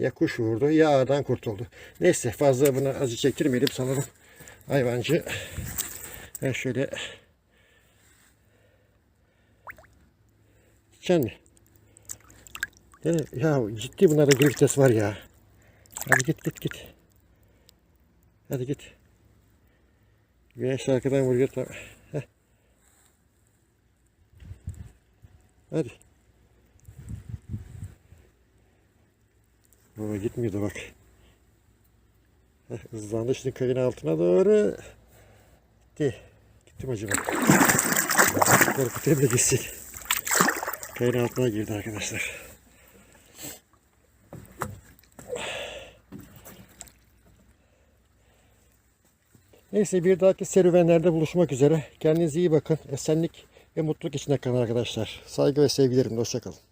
Ya kuş vurdu ya ağdan kurtuldu. Neyse fazla bunu acı çektirmeyelim sanırım. Hayvancı. Ben şöyle mi? Yani, ya ciddi bunlarda bir vites var ya. Hadi git git git. Hadi git. Güneş arkadan vuruyor tamam. Hadi. Baba gitmiyordu bak. Heh, hızlandı şimdi kayın altına doğru. Gitti. Gitti mi acaba? Korkutayım da gitsin. Kayın altına girdi arkadaşlar. Neyse bir dahaki serüvenlerde buluşmak üzere. Kendinize iyi bakın. Esenlik ve mutluluk içinde kalın arkadaşlar. Saygı ve sevgilerimle hoşçakalın.